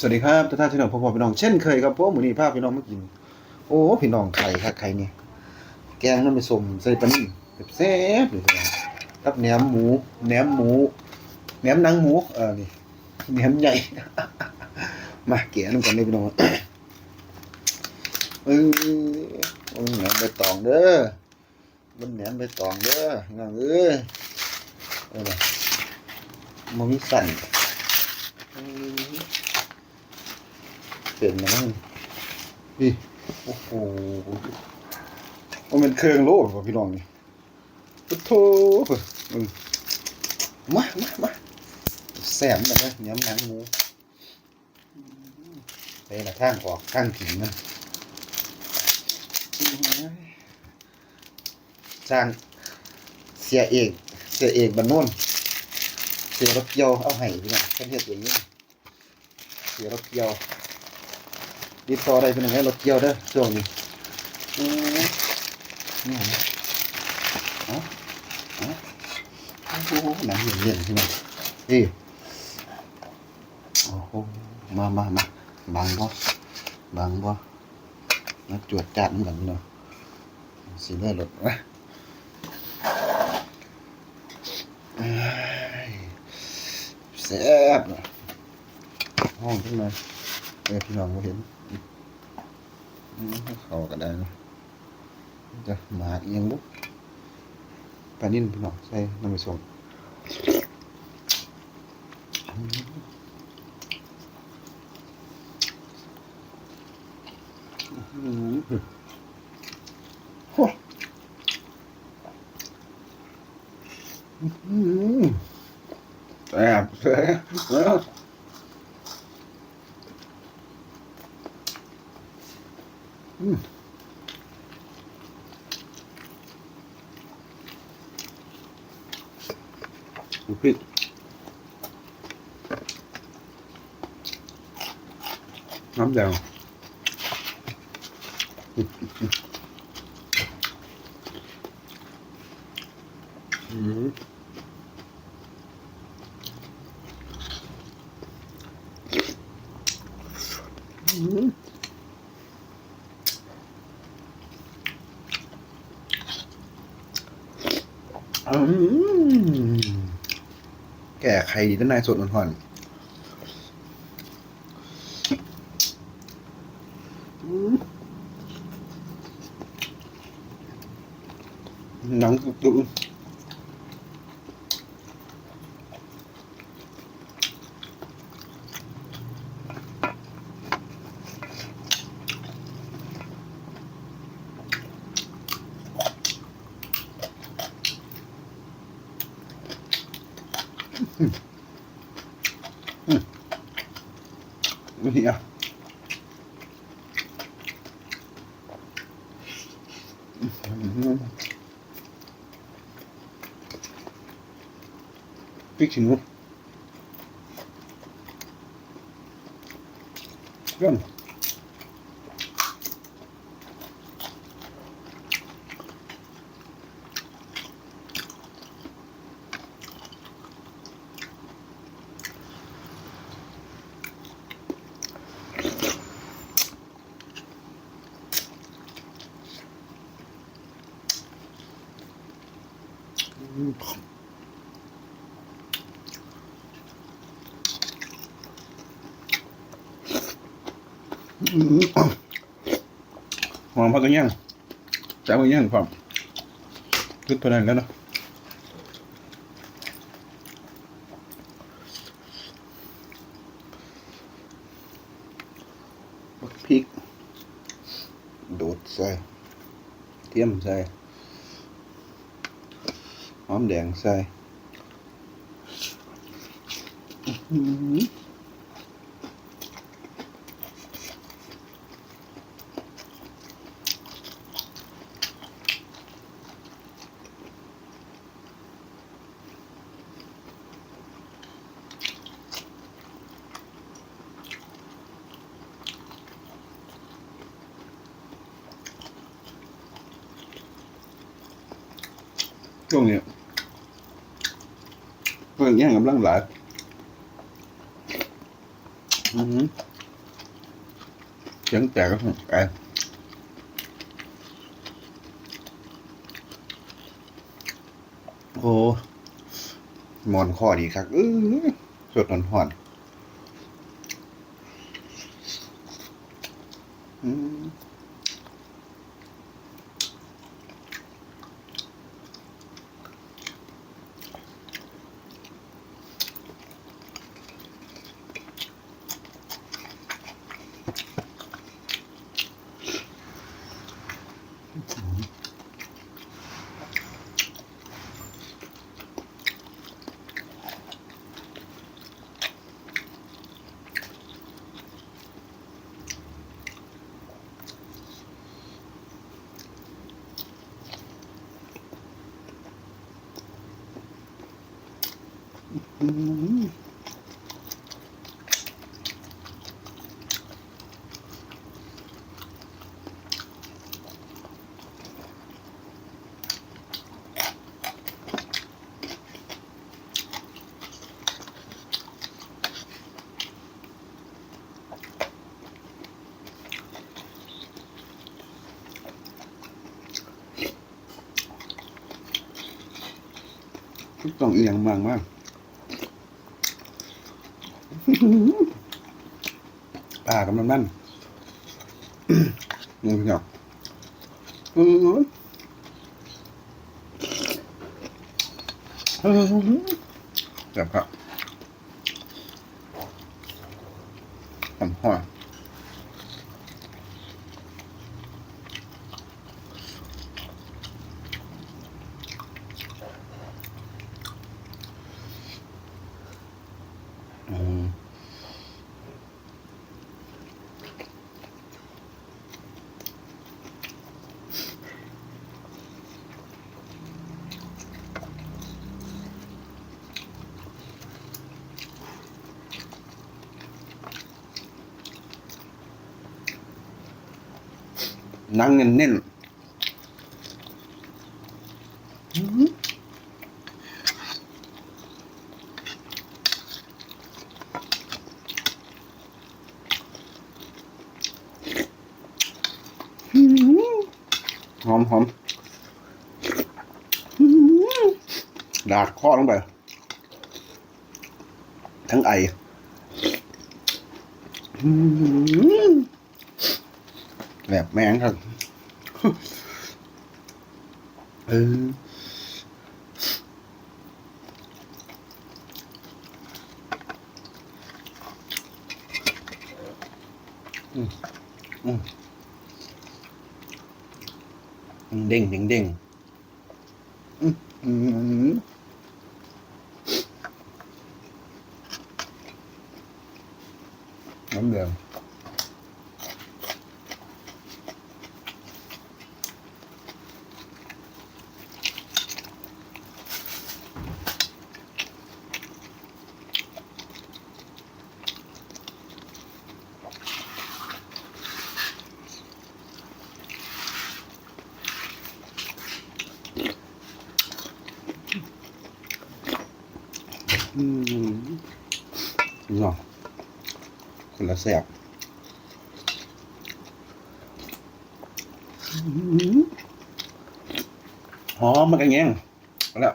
สวัสดีครับท่านท่านพี่น้องพ่อพี่น้องเช่นเคยครับผมมื้อนี้พาพี่น้องมากินโอ้พี่น้องไข่ครับไข่นี่แกงน้ำมันสมใส่ปลานิ่มแซ่บเลยพี่น้องกับแหนมหมูแหนมหมูแหนมนังหมูเออนี่แหนมใหญ่ มาเกะน้ำกันเลยพี่น้องเออแหนมใบตองเด้อมันแหนมใบตองเด้อน้องเอ้ยเออมันมีสั่น เห็นนะมันนี่โอ้โหมันเป็นเครื่องโล่ป่ะพี่น้องนี่โอ้โถมึงมามามาแสบแบบนี้ย้ำหนังหมูไปละข้างออกข้างถิ่นมันสร้างเสียเอกเสียเอกบันโน่นเสียรถเกียวเอาให้พี่น้องเพิ่นเฮ็ดอย่างนี้เสียรถเกียว ติดต่อได้เป็นยังไงรถเกี่ยวเด้อช่วงนี้นี่ฮะเอ๋ออ๋อโอ้โหหนังเย็นๆใช่ไหมนี่โอ้โหมามามาบังบ่บังบ่มาจวดจัดเหมือนเนาะสีเลือดรถวะแซ่บห้องขึ้นมา เออพี่น้องบ่เห็นเขาก็ได้นะจะหมาเอียงบุ๊กปลานิ่นพี่น้องใส่น้ำมันส่งอืมแซ่บแซ่บ อืมดูพริกน้ำ แก่ไข่ดีด้านในสดอ่อนๆอืมหนังตุ่มๆนี่อะอืมพริก ขี้หนูเรื่อ หอมพักกันยังจ้ากันยังความขึ้นไปนั่นแล้วเนาะพริก โดดใส่เทียมใส่หอมแดงใส่ ช่วงนี้เพิ่งยังกำลังหลายอืมเสียงแตกก็ไอโอ้หมอนข้อดีครับเออสดหอนหอนอืม อื ต้องเอียงมากมากปลากับมันมันนี่พี่น้องอืออือแบบครับหอมหอม หนังเน้นๆหอมหอมดาดคอลงไป ทั้งไออื้อหือ แบบแมงครับเอออืมอืมเด้งเด้งเด้ง อืมน้ำเดือดอืมเนาะคนละแสบอืมหอมมันกันแยงแล้ว